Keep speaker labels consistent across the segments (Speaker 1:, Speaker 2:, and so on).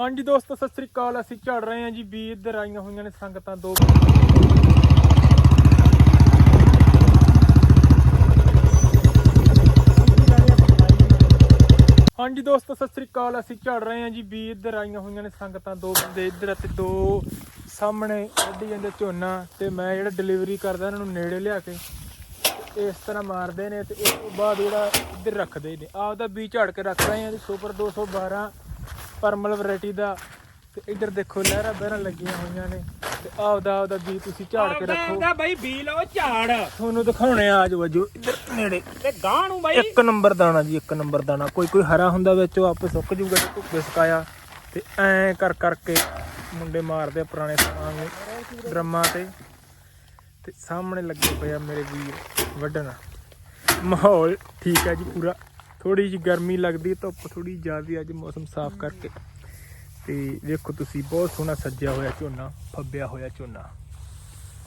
Speaker 1: ਹਾਂਜੀ ਦੋਸਤੋ, ਸਤਿ ਸ੍ਰੀ ਅਕਾਲ। ਅਸੀਂ ਝੜ ਰਹੇ ਹਾਂ ਜੀ। ਵੀ ਇੱਧਰ ਆਈਆਂ ਹੋਈਆਂ ਨੇ ਸੰਗਤਾਂ ਦੋ। ਹਾਂਜੀ ਦੋਸਤੋ, ਸਤਿ ਸ੍ਰੀ ਅਕਾਲ। ਅਸੀਂ ਝੜ ਰਹੇ ਹਾਂ ਜੀ। ਵੀ ਇੱਧਰ ਆਈਆਂ ਹੋਈਆਂ ਨੇ ਸੰਗਤਾਂ ਦੋ। ਬੰਦੇ ਇੱਧਰ ਅਤੇ ਦੋ ਸਾਹਮਣੇ ਕੱਢੀ ਜਾਂਦੇ ਝੋਨਾ ਤੇ ਮੈਂ ਜਿਹੜਾ ਡਿਲੀਵਰੀ ਕਰਦਾ ਇਹਨਾਂ ਨੂੰ ਨੇੜੇ ਲਿਆ ਕੇ, ਇਸ ਤਰ੍ਹਾਂ ਮਾਰਦੇ ਨੇ ਤੇ ਉਸ ਤੋਂ ਬਾਅਦ ਜਿਹੜਾ ਇੱਧਰ ਰੱਖਦੇ ਨੇ। ਆਪਦਾ ਬੀਜ ਝਾੜ ਕੇ ਰੱਖ ਰਹੇ ਹਾਂ ਜੀ। ਸੁਪਰ 212 ਪਰਮਲ ਵੈਰਾਈਟੀ ਦਾ ਤੇ ਇੱਧਰ ਦੇਖੋ ਲਹਿਰਾਂ ਬਹਿਰਾਂ ਲੱਗੀਆਂ ਹੋਈਆਂ ਨੇ ਤੇ ਆਪਦਾ ਆਪਦਾ ਬੀਜ ਤੁਸੀਂ ਝਾੜ ਕੇ ਰੱਖੋ।
Speaker 2: ਦਾ ਬਾਈ ਬੀ ਲਓ ਝਾੜ।
Speaker 1: ਤੁਹਾਨੂੰ ਦਿਖਾਉਣੇ ਆ ਆਜ ਵਜੋ ਇੱਧਰ ਨੇੜੇ।
Speaker 2: ਤੇ ਗਾਂ ਨੂੰ ਬਾਈ।
Speaker 1: ਇੱਕ ਨੰਬਰ ਦਾਣਾ ਜੀ ਇੱਕ ਨੰਬਰ ਦਾਣਾ। ਕੋਈ ਕੋਈ ਹਰਾ ਹੁੰਦਾ ਵਿੱਚ ਉਹ ਆਪੇ ਸੁੱਕ ਜੂਗਾ ਜੇ ਧੁੱਪੇ ਸੁਕਾਇਆ। ਤੇ ਐ ਕਰ ਕਰਕੇ ਮੁੰਡੇ ਮਾਰਦੇ ਆ ਪੁਰਾਣੇ ਸਮਿਆਂ ਦੇ ਡਰਮਾਂ ਤੇ। ਤੇ ਸਾਹਮਣੇ ਲੱਗੇ ਪਏ ਆ ਮੇਰੇ ਵੀਰ ਵੱਢਣ। ਮਾਹੌਲ ਠੀਕ ਹੈ ਜੀ ਪੂਰਾ। ਥੋੜੀ ਜਿਹੀ ਗਰਮੀ ਲੱਗਦੀ ਧੁੱਪ ਥੋੜੀ ਜ਼ਿਆਦਾ ਅੱਜ ਮੌਸਮ ਸਾਫ਼ ਕਰਕੇ। ਤੇ ਵੇਖੋ ਤੁਸੀਂ ਬਹੁਤ ਸੋਹਣਾ ਸੱਜਿਆ ਹੋਇਆ ਝੋਨਾ ਫੱਬਿਆ ਹੋਇਆ ਝੋਨਾ।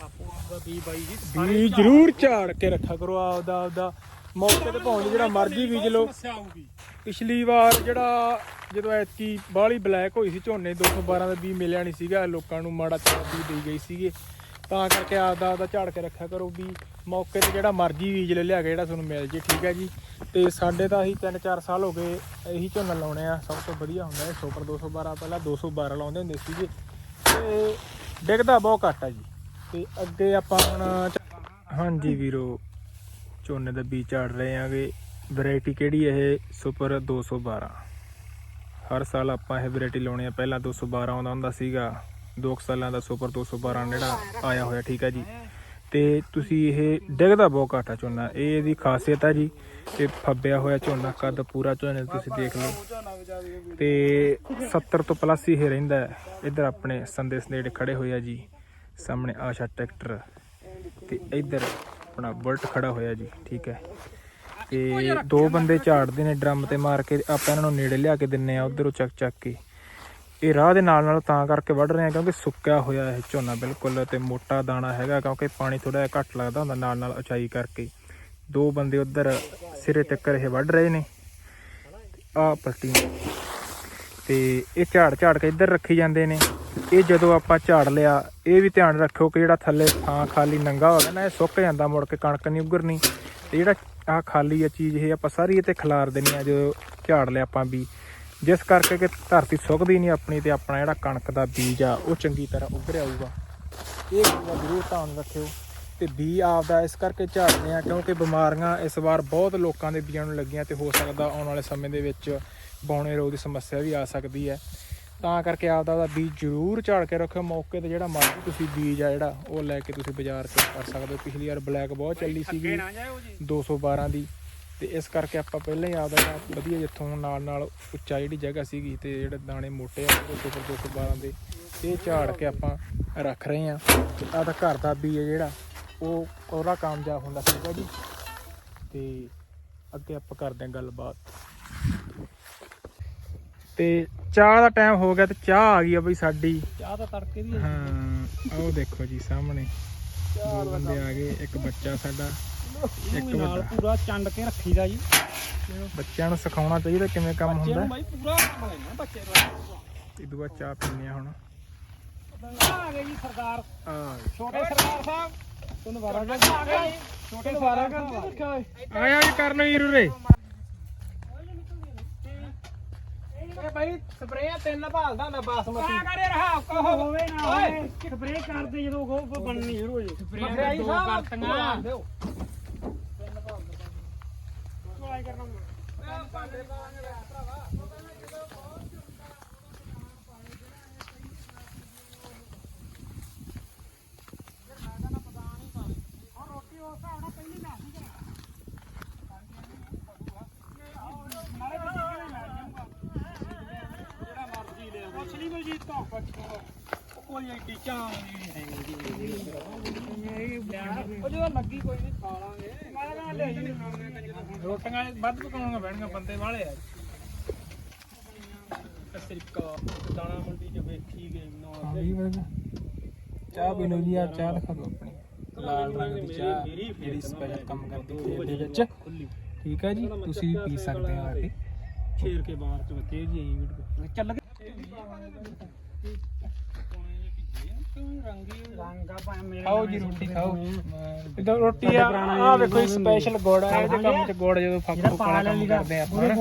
Speaker 2: ਆਪੋ ਆਪਦਾ ਬੀ ਬਾਈ ਜੀ
Speaker 1: ਵੀ ਜ਼ਰੂਰ ਝਾੜ ਕੇ ਰੱਖਿਆ ਕਰੋ ਆਪਦਾ ਆਪਦਾ ਮੌਕੇ ਤੇ ਭਾਵੇਂ ਜਿਹੜਾ ਮਰਜ਼ੀ ਬੀਜ ਲਓ। ਪਿਛਲੀ ਵਾਰ ਜਿਹੜਾ ਜਦੋਂ ਐਤਕੀ ਬਾਹਲੀ ਬਲੈਕ ਹੋਈ ਸੀ ਝੋਨੇ 212 ਦਾ ਬੀ ਮਿਲਿਆ ਨਹੀਂ ਸੀਗਾ ਲੋਕਾਂ ਨੂੰ ਮਾੜਾ ਚਾਰਾ ਬੀ ਦੇਈ ਗਈ ਸੀਗੇ। ਤਾਂ ਕਰਕੇ ਆਪਦਾ ਆਪਦਾ ਝਾੜ ਕੇ ਰੱਖਿਆ ਕਰੋ ਵੀ ਮੌਕੇ ਤੇ ਜਿਹੜਾ ਮਰਜ਼ੀ ਬੀਜ ਲੈ ਲਿਆ ਕੇ ਜਿਹੜਾ ਤੁਹਾਨੂੰ ਮਿਲ ਜੇ, ਠੀਕ ਹੈ ਜੀ। ਤੇ ਸਾਡੇ ਤਾਂ ਅਸੀਂ 3-4 ਸਾਲ ਹੋ ਗਏ ਇਹੀ ਝੋਨਾ ਲਾਉਣੇ ਆ। ਸਭ ਤੋਂ ਵਧੀਆ ਹੁੰਦਾ ਹੈ ਸੁਪਰ 212 ਪਹਿਲਾਂ 212 ਲਾਉਂਦੇ ਹੁੰਦੇ ਸੀਗੇ। ਤੇ ਡਿੱਗਦਾ ਬਹੁਤ ਘੱਟ ਆ ਜੀ। ਤੇ ਅੱਗੇ ਆਪਾਂ ਹੁਣ ਹਾਂਜੀ ਵੀਰੋ, ਝੋਨੇ ਦਾ ਬੀਜ ਝਾੜ ਰਹੇ ਆਂਗੇ। ਵੈਰਾਈਟੀ ਕਿਹੜੀ ਇਹ? ਸੁਪਰ 212 ਹਰ ਸਾਲ ਆਪਾਂ ਇਹ ਵੈਰਾਈਟੀ ਲਾਉਣੀ ਆ। ਪਹਿਲਾਂ 212 ਆਉਂਦਾ ਹੁੰਦਾ ਸੀਗਾ। 2 ਸਾਲਾਂ ਦਾ ਸੁਪਰ 212 ਜਿਹੜਾ ਆਇਆ ਹੋਇਆ, ਠੀਕ ਹੈ ਜੀ। ਤੇ ਤੁਸੀਂ ਇਹ ਡਿੱਗਦਾ ਬਹੁਤ ਘੱਟ ਆ ਝੋਨਾ। ਇਹ ਇਹਦੀ ਖਾਸੀਅਤ ਹੈ ਜੀ ਤੇ ਫੱਬਿਆ ਹੋਇਆ ਝੋਨਾ, ਕੱਦ ਪੂਰਾ ਝੋਨੇ ਤੁਸੀਂ ਦੇਖ ਲਓ। ਤੇ 70 ਤੋਂ ਪਲੱਸ ਹੀ ਇਹ ਰਹਿੰਦਾ ਇੱਧਰ ਆਪਣੇ ਸੰਦੇਸ਼ ਨੇੜੇ ਖੜੇ ਹੋਏ ਆ ਜੀ, ਸਾਹਮਣੇ ਆਸ਼ਾ ਟਰੈਕਟਰ। ਤੇ ਇੱਧਰ ਆਪਣਾ ਬੁਲਟ ਖੜਾ ਹੋਇਆ ਜੀ, ਠੀਕ ਹੈ। ਤੇ ਦੋ ਬੰਦੇ ਝਾੜਦੇ ਨੇ, ਡਰਮ ਤੇ ਮਾਰ ਕੇ ਆਪਾਂ ਇਹਨਾਂ ਨੂੰ ਨੇੜੇ ਲਿਆ ਕੇ ਦਿੰਨੇ ਆ, ਉਧਰੋਂ ਚੱਕ ਚੱਕ ਕੇ। ਇਹ ਰਾਹ ਦੇ ਨਾਲ ਨਾਲ ਤਾਂ ਕਰਕੇ ਵੱਢ ਰਹੇ ਆ ਕਿਉਂਕਿ ਸੁੱਕਿਆ ਹੋਇਆ ਇਹ ਝੋਨਾ ਬਿਲਕੁਲ ਤੇ ਮੋਟਾ ਦਾਣਾ ਹੈਗਾ ਕਿਉਂਕਿ ਪਾਣੀ ਥੋੜਾ ਜਿਹਾ ਘੱਟ ਲੱਗਦਾ ਹੁੰਦਾ ਨਾਲ ਨਾਲ ਉਚਾਈ ਕਰਕੇ। ਦੋ ਬੰਦੇ ਉਧਰ ਸਿਰੇ ਤੱਕ ਇਹ ਵੱਢ ਰਹੇ ਨੇ। ਆ ਪੱਟੀ ਨੂੰ। ਤੇ ਇਹ ਝਾੜ ਝਾੜ ਕੇ ਇੱਧਰ ਰੱਖੀ ਜਾਂਦੇ ਨੇ। ਇਹ ਜਦੋਂ ਆਪਾਂ ਝਾੜ ਲਿਆ, ਇਹ ਵੀ ਧਿਆਨ ਰੱਖਿਓ ਕਿ ਜਿਹੜਾ ਥੱਲੇ ਥਾਂ ਖਾਲੀ ਨੰਗਾ ਹੋ ਗਿਆ ਨਾ, ਇਹ ਸੁੱਕ ਜਾਂਦਾ ਮੁੜ ਕੇ ਕਣਕ ਨਹੀਂ ਉੱਗਰਨੀ। ਤੇ ਜਿਹੜਾ ਆ ਖਾਲੀ ਆ ਚੀਜ਼, ਇਹ ਆਪਾਂ ਸਾਰੀ ਇਹ ਤੇ ਖਿਲਾਰ ਦੇਣੀ ਆ, ਜਦੋਂ ਝਾੜ ਲਿਆ ਆਪਾਂ ਵੀ। ਜਿਸ ਕਰਕੇ ਕਿ ਧਰਤੀ ਸੁੱਕਦੀ ਨਹੀਂ ਆਪਣੀ ਤੇ ਆਪਣਾ ਜਿਹੜਾ ਕਣਕ ਦਾ ਬੀਜ ਆ ਉਹ ਚੰਗੀ ਤਰ੍ਹਾਂ ਉੱਭਰ ਆਊਗਾ ਇਹ ਗੱਲ ਜ਼ਰੂਰ ਧਿਆਨ ਰੱਖਿਓ ਤੇ ਬੀ ਆਪਦਾ ਇਸ ਕਰਕੇ ਝਾੜਦੇ ਆ ਕਿਉਂਕਿ ਬਿਮਾਰੀਆਂ ਇਸ ਵਾਰ ਬਹੁਤ ਲੋਕਾਂ ਦੇ ਬੀਜਾਂ ਨੂੰ ਲੱਗੀਆਂ ਤੇ ਹੋ ਸਕਦਾ ਆਉਣ ਵਾਲੇ ਸਮੇਂ ਦੇ ਵਿੱਚ ਬੌਣੇ ਰੋਗ ਦੀ ਸਮੱਸਿਆ ਵੀ ਆ ਸਕਦੀ ਹੈ। ਤਾਂ ਕਰਕੇ ਆਪਦਾ ਦਾ ਬੀਜ ਜ਼ਰੂਰ ਝਾੜ ਕੇ ਰੱਖਿਓ। ਮੌਕੇ ਤੇ ਜਿਹੜਾ ਮਰਜ਼ੀ ਤੁਸੀਂ ਬੀਜ ਆ ਜਿਹੜਾ ਉਹ ਲੈ ਕੇ ਤੁਸੀਂ ਬਾਜ਼ਾਰ ਤੋਂ ਕਰ ਸਕਦੇ ਹੋ। ਪਿਛਲੀ ਵਾਰ ਬਲੈਕ ਬਹੁਤ ਚੱਲੀ ਸੀਗੀ
Speaker 2: ਨਾ ਜਾਇਓ ਜੀ।
Speaker 1: 212 ਦੀ। ਤੇ ਇਸ ਕਰਕੇ ਆਪਾਂ ਪਹਿਲਾਂ ਹੀ ਆਪਦਾ ਜਿਹੜਾ ਵਧੀਆ ਜਿੱਥੋਂ ਨਾਲ ਨਾਲ ਉੱਚਾ ਜਿਹੜੀ ਜਗ੍ਹਾ ਸੀਗੀ ਤੇ ਜਿਹੜੇ ਦਾਣੇ ਮੋਟੇ ਆ ਉਹ ਸੁਪਰ 212 ਦੇ ਇਹ ਝਾੜ ਕੇ ਆਪਾਂ ਰੱਖ ਰਹੇ ਆ ਤੇ ਆਦਾ ਘਰ ਦਾ ਬੀਜ ਹੈ ਜਿਹੜਾ ਉਹ ਉਹਦਾ ਕਾਮਯਾਬ ਹੁੰਦਾ ਸੀਗਾ ਜੀ। ਤੇ ਅੱਗੇ ਆਪਾਂ ਕਰਦੇ ਹਾਂ ਗੱਲਬਾਤ। ਤੇ ਚਾਹ ਦਾ ਟਾਈਮ ਹੋ ਗਿਆ ਤੇ ਚਾਹ ਆ ਗਈ ਆ ਬਈ ਸਾਡੀ।
Speaker 2: ਚਾਹ ਤਾਂ ਤੜਕੇ ਦੀ
Speaker 1: ਹਾਂ ਉਹ ਦੇਖੋ ਜੀ ਸਾਹਮਣੇ। ਦੋ ਬੰਦੇ ਆ ਗਏ ਇੱਕ ਬੱਚਾ ਸਾਡਾ। ਇੱਕ
Speaker 2: ਨਾਲ
Speaker 1: ਵੱਡਾ
Speaker 2: ਪੂਰਾ ਚੰਡ ਕੇ ਰੱਖੀਦਾ ਜੀ।
Speaker 1: ਬੱਚਿਆਂ ਨੂੰ ਸਿਖਾਉਣਾ ਚਾਹੀਦਾ ਕਿਵੇਂ ਕੰਮ
Speaker 2: ਬੱਚੇ
Speaker 1: ਹੁੰਦਾ।
Speaker 2: ਨੂੰ ਬਾਈ ਪੂਰਾ ਲੈਣਾ ਬੱਚੇ ਦਾ।
Speaker 1: ਇਦੋਂ ਬਾਅਦ ਚਾਹ ਪੀਂਦੇ ਆ ਹੁਣ।
Speaker 2: ਆ ਗਏ ਜੀ ਸਰਦਾਰ।
Speaker 1: ਆ
Speaker 2: ਛੋਟੇ ਸਰਦਾਰ ਸਾਹਿਬ। ਤੁਹਾਨੂੰ ਵਾਰਾ ਆ ਗਏ ਛੋਟੇ ਵਾਰਾ ਕਰਦੇ ਰੱਖਿਆ
Speaker 1: ਆਇਆ ਜੀ ਕਰਨ ਵੀਰ ਉਰੇ
Speaker 2: ਇਹ ਬਾਈ ਸਪਰੇਅ ਤਿੰਨ ਭਾਲਦਾ ਹੁੰਦਾ ਬਾਸਮਤੀ। ਆ ਕਰੇ ਰਹਾ ਕੋ ਹੋਵੇ ਨਾ ਹੋਵੇ। ਸਪਰੇਅ ਕਰਦੇ ਜਦੋਂ ਉਹ ਬਣਨੀ ਸ਼ੁਰੂ ਹੋ ਜੇ ਸਪਰੇਅ ਦੋ ਕਰਤੀਆਂ ਦਿਓ ਅਸਲੀ ਬਲਜੀਤ ਤੋਂ ਕੋਈ ਐਡੀ ਚਾਂ ਨਹੀਂ ਉਹ ਜਦੋਂ ਲੱਗੀ ਕੋਈ ਨਹੀਂ ਖਾ ਲਾਂਗੇ।
Speaker 1: ਰੋਟੀਆਂ ਵੱਧ ਪਕਾਉਣੀਆਂ ਪੈਣਗੀਆਂ ਬੰਦੇ ਵਾਲੇ ਆ।
Speaker 2: ਸਰੀਕਾ ਦਾਣਾ ਮੰਡੀ ਚ ਵੇਖੀ ਗਏ ਨਾ
Speaker 1: ਚਾਹ ਪੀ ਲਓ ਜੀ ਆ ਚਾਹ ਦਿਖਾ ਦਿਓ ਆਪਣੀ। ਲਾਲ ਰੰਗ ਦੀ ਚਾਹ ਜਿਹੜੀ ਸਪੈਸ਼ਲ ਕੰਮ ਕਰਦੀ ਹੈ ਦੇ ਵਿੱਚ। ਠੀਕ ਹੈ ਜੀ ਤੁਸੀਂ ਪੀ ਸਕਦੇ ਹੋ ਆ ਕੇ।
Speaker 2: ਛੇਰ ਕੇ ਬਾਹਰ ਚ ਬੱਤੇ ਜੀ ਆਈ ਚੱਲ ਰੰਗੀ ਰੰਗਾ ਪਾ ਮੇਰਾ
Speaker 1: ਆਓ ਜੀ ਰੋਟੀ ਖਾਓ। ਇਦਾਂ ਰੋਟੀ ਆ ਆ ਵੇਖੋ ਇਹ ਸਪੈਸ਼ਲ ਗੁੜ ਆ ਇਹਦੇ ਕੰਮ ਚ ਗੁੜ ਜਦੋਂ ਫੱਕ ਫੁੱਕਣਾ ਕੰਮ ਕਰਦੇ ਆ ਆਪਾਂ ਨਾ।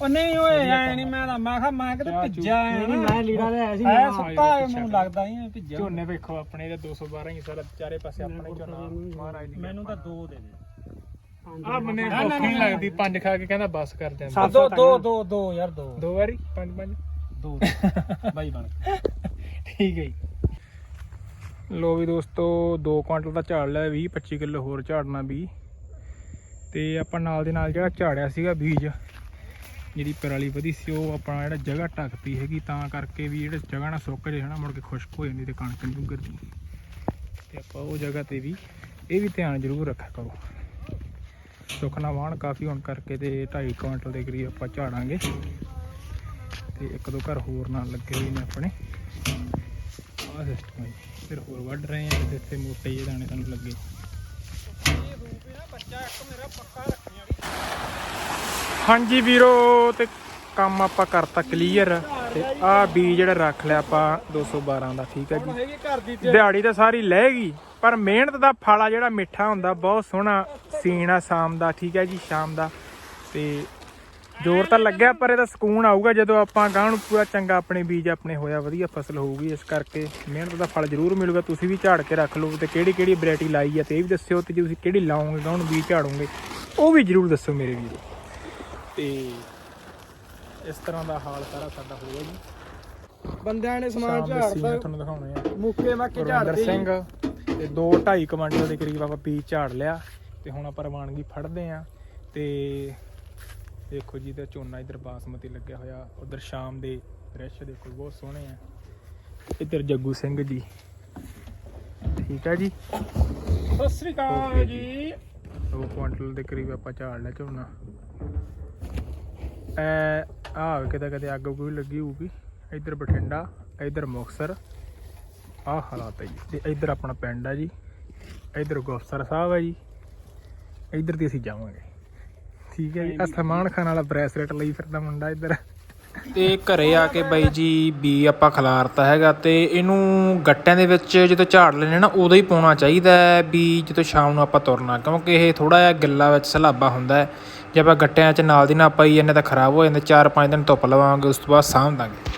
Speaker 2: ਉਹ ਨਹੀਂ ਓਏ ਐ ਨਹੀਂ ਮੈਂ ਤਾਂ ਮੈਂ ਕਿਹਾ ਮੈਂ ਕਿਤੇ ਭਿੱਜਾ ਐ ਨਹੀਂ ਮੈਂ ਲੀੜਾ ਲਿਆ ਸੀ ਐ ਸੁੱਤਾ ਐ ਮੈਨੂੰ ਲੱਗਦਾ ਹੀ ਐ ਭਿੱਜਾ।
Speaker 1: ਝੋਨੇ ਵੇਖੋ ਆਪਣੇ ਇਹਦੇ 212 ਹੀ ਸਾਰਾ ਚਾਰੇ ਪਾਸੇ ਆਪਣੇ ਝੋਨਾ। ਮਹਾਰਾਜ ਦੀ
Speaker 2: ਮੈਨੂੰ ਤਾਂ ਦੋ ਦੇ ਦੇ।
Speaker 1: ਆ ਮਨੇ ਭੁੱਖ ਨਹੀਂ ਲੱਗਦੀ ਪੰਜ ਖਾ ਕੇ ਕਹਿੰਦਾ ਬਸ ਕਰ ਦਿੰਦਾ।
Speaker 2: ਦੋ ਦੋ ਦੋ ਦੋ ਯਾਰ ਦੋ।
Speaker 1: ਦੋ ਵਾਰੀ? ਪੰਜ ਪੰਜ?
Speaker 2: ਦੋ। ਬਾਈ ਬਣ।
Speaker 1: ਠੀਕ ਹੈ ਜੀ। ਲੋ ਵੀ ਦੋਸਤੋ 2 ਕੁਇੰਟਲ ਦਾ ਝਾੜ ਲਿਆ 20 25 ਕਿਲੋ ਹੋਰ ਝਾੜਨਾ ਵੀ ਤੇ ਆਪਾਂ ਨਾਲ ਦੇ ਨਾਲ ਜਿਹੜਾ ਝਾੜਿਆ ਸੀਗਾ ਬੀਜ, ਜਿਹੜੀ ਪਰਾਲੀ ਵਧੀ ਸੀ, ਉਹ ਆਪਣਾ ਜਿਹੜਾ ਜਗ੍ਹਾ ਢੱਕਤੀ ਹੈਗੀ, ਤਾਂ ਕਰਕੇ ਵੀ ਜਿਹੜਾ ਜਗ੍ਹਾ ਨਾ ਸੁੱਕ ਜੇ, ਹਨਾ, ਮੁੜ ਕੇ ਖੁਸ਼ਕ ਹੋ ਜਾਂਦੀ ਤੇ ਕਣਕ ਨਹੀਂ ਉੱਗਦੀ ਤੇ ਆਪਾਂ ਉਹ ਜਗ੍ਹਾ ਤੇ ਵੀ, ਇਹ ਵੀ ਧਿਆਨ ਜ਼ਰੂਰ ਰੱਖਿਆ ਕਰੋ। ਸੁੱਕ ਨਾ ਵਾਹਣ ਕਾਫੀ ਹੋਣ ਕਰਕੇ ਤੇ 2.5 ਕੁਇੰਟਲ ਦੇ ਕਰੀਬ ਆਪਾਂ ਝਾੜਾਂਗੇ। ਤੇ ਇੱਕ ਦੋ ਘਰ ਹੋਰ ਨਾਲ ਲੱਗੇ ਹੋਏ ਨੇ ਆਪਣੇ। ਆਹ ਸਿਸਟਮ ਹੈ। ਫਿਰ ਹੋਰ ਵੱਢ ਰਹੇ ਆ ਤੇ ਇੱਥੇ ਮੋਟੇ ਜਿਹੇ ਦਾਣੇ ਸਾਨੂੰ ਲੱਗੇ। ਹਾਂਜੀ ਵੀਰੋ ਤੇ ਕੰਮ ਆਪਾਂ ਕਰਤਾ ਕਲੀਅਰ ਤੇ ਆਹ ਬੀਜ ਜਿਹੜਾ ਰੱਖ ਲਿਆ ਆਪਾਂ 212 ਦਾ ਠੀਕ ਹੈ ਜੀ। ਦਿਹਾੜੀ ਤਾਂ ਸਾਰੀ ਲਹਿਗੀ ਪਰ ਮਿਹਨਤ ਦਾ ਫਲ ਆ ਜਿਹੜਾ ਮਿੱਠਾ ਹੁੰਦਾ ਬਹੁਤ ਸੋਹਣਾ ਸੀਨ ਆ ਸ਼ਾਮ ਦਾ ਠੀਕ ਹੈ ਜੀ ਸ਼ਾਮ ਦਾ। ਤੇ ਜ਼ੋਰ ਤਾਂ ਲੱਗਿਆ ਪਰ ਇਹਦਾ ਸਕੂਨ ਆਊਗਾ ਜਦੋਂ ਆਪਾਂ ਗਾਂ ਨੂੰ ਪੂਰਾ ਚੰਗਾ ਆਪਣੇ ਬੀਜ ਆਪਣੇ ਹੋਇਆ ਵਧੀਆ ਫਸਲ ਹੋਊਗੀ ਇਸ ਕਰਕੇ ਮਿਹਨਤ ਦਾ ਫਲ ਜ਼ਰੂਰ ਮਿਲੂਗਾ। ਤੁਸੀਂ ਵੀ ਝਾੜ ਕੇ ਰੱਖ ਲਓ ਤੇ ਕਿਹੜੀ ਕਿਹੜੀ ਵੈਰਾਈਟੀ ਲਾਈ ਆ ਤੇ ਇਹ ਵੀ ਦੱਸਿਓ ਤੇ ਜੇ ਤੁਸੀਂ ਕਿਹੜੀ ਲਾਓਗੇ ਗਾਂ ਨੂੰ ਬੀਜ ਝਾੜੋਗੇ ਉਹ ਵੀ ਜ਼ਰੂਰ ਦੱਸਿਓ ਮੇਰੇ ਵੀਰੋ। ਤੇ ਇਸ ਤਰ੍ਹਾਂ ਦਾ ਹਾਲ ਸਾਰਾ ਸਾਡਾ ਹੋਇਆ ਜੀ।
Speaker 2: ਬੰਦਿਆਂ ਨੇ
Speaker 1: ਸ਼ਾਮ ਦੇ ਸੀਨ ਤੁਹਾਨੂੰ ਦਿਖਾਉਣੇ ਆ।
Speaker 2: ਮੁੱਕੇ ਮੱਕੇ
Speaker 1: ਗੁਰਵਿੰਦਰ ਸਿੰਘ ਤੇ 2 2.5 ਕਮਾਂਡਰ ਦੇ ਕਰੀਬ ਆਪਾਂ ਪੀਸ ਝਾੜ ਲਿਆ ਤੇ ਹੁਣ ਆਪਾਂ ਰਵਾਨਗੀ ਫੜਦੇ ਆ ਤੇ ਦੇਖੋ ਜੀ ਤੇ ਝੋਨਾ ਇਧਰ ਬਾਸਮਤੀ ਲੱਗਿਆ ਹੋਇਆ ਉਧਰ ਸ਼ਾਮ ਦੇ ਦ੍ਰਿਸ਼ ਦੇਖੋ ਬਹੁਤ ਸੋਹਣੇ ਆ। ਇਧਰ ਜੱਗੂ ਸਿੰਘ ਜੀ। ਠੀਕ ਆ ਜੀ?
Speaker 2: ਸਤਿ ਸ੍ਰੀ ਅਕਾਲ ਜੀ।
Speaker 1: 2 ਕੁਇੰਟਲ ਦੇ ਕਰੀਬ ਆਪਾਂ ਝਾੜ ਲਿਆ ਝੋਨਾ। ਐ ਆ ਕਿਤੇ ਕਿਤੇ ਅੱਗ ਕੋਈ ਲੱਗੀ ਹੋਊਗੀ। ਇਧਰ ਬਠਿੰਡਾ ਇਧਰ ਮੁਕਤਸਰ ਆਹ ਹਾਲਾਤ ਹੈ ਜੀ। ਤੇ ਇਧਰ ਆਪਣਾ ਪਿੰਡ ਆ ਜੀ। ਇਧਰ ਗੁਫਸਰ ਸਾਹਿਬ ਹੈ ਜੀ। ਇਧਰ ਦੀ ਅਸੀਂ ਜਾਵਾਂਗੇ। ਠੀਕ ਹੈ ਜੀ। ਆ ਸਮਾਨ ਖਾਣ ਵਾਲਾ ਬ੍ਰੈਸਲੇਟ ਲਈ ਫਿਰਦਾ ਮੁੰਡਾ ਇਧਰ। ਤੇ ਘਰੇ ਆ ਕੇ ਬਾਈ ਜੀ ਬੀ ਆਪਾਂ ਖਿਲਾਰਤਾ ਹੈਗਾ ਤੇ ਇਹਨੂੰ ਗੱਟਿਆਂ ਦੇ ਵਿੱਚ ਜਦੋਂ ਝਾੜ ਲੈਣੇ ਨਾ ਉਦੋਂ ਹੀ ਪਾਉਣਾ ਚਾਹੀਦਾ ਹੈ ਵੀ ਜਦੋਂ ਸ਼ਾਮ ਨੂੰ ਆਪਾਂ ਤੁਰਨਾ ਕਿਉਂਕਿ ਇਹ ਥੋੜਾ ਜਿਹਾ ਗਿੱਲਾ ਵਿੱਚ ਸਲਾਬਾ ਹੁੰਦਾ ਹੈ। ਜੇ ਆਪਾਂ ਗੱਟਿਆਂ 'ਚ ਨਾਲ ਦੀ ਨਾਲ ਪਾਈ ਜਾਂਦੇ ਤਾਂ ਖਰਾਬ ਹੋ ਜਾਂਦੇ 4-5 ਦਿਨ ਧੁੱਪ ਲਵਾਂਗੇ ਉਸ ਤੋਂ ਬਾਅਦ ਸਾਂਭ ਦਾਂਗੇ।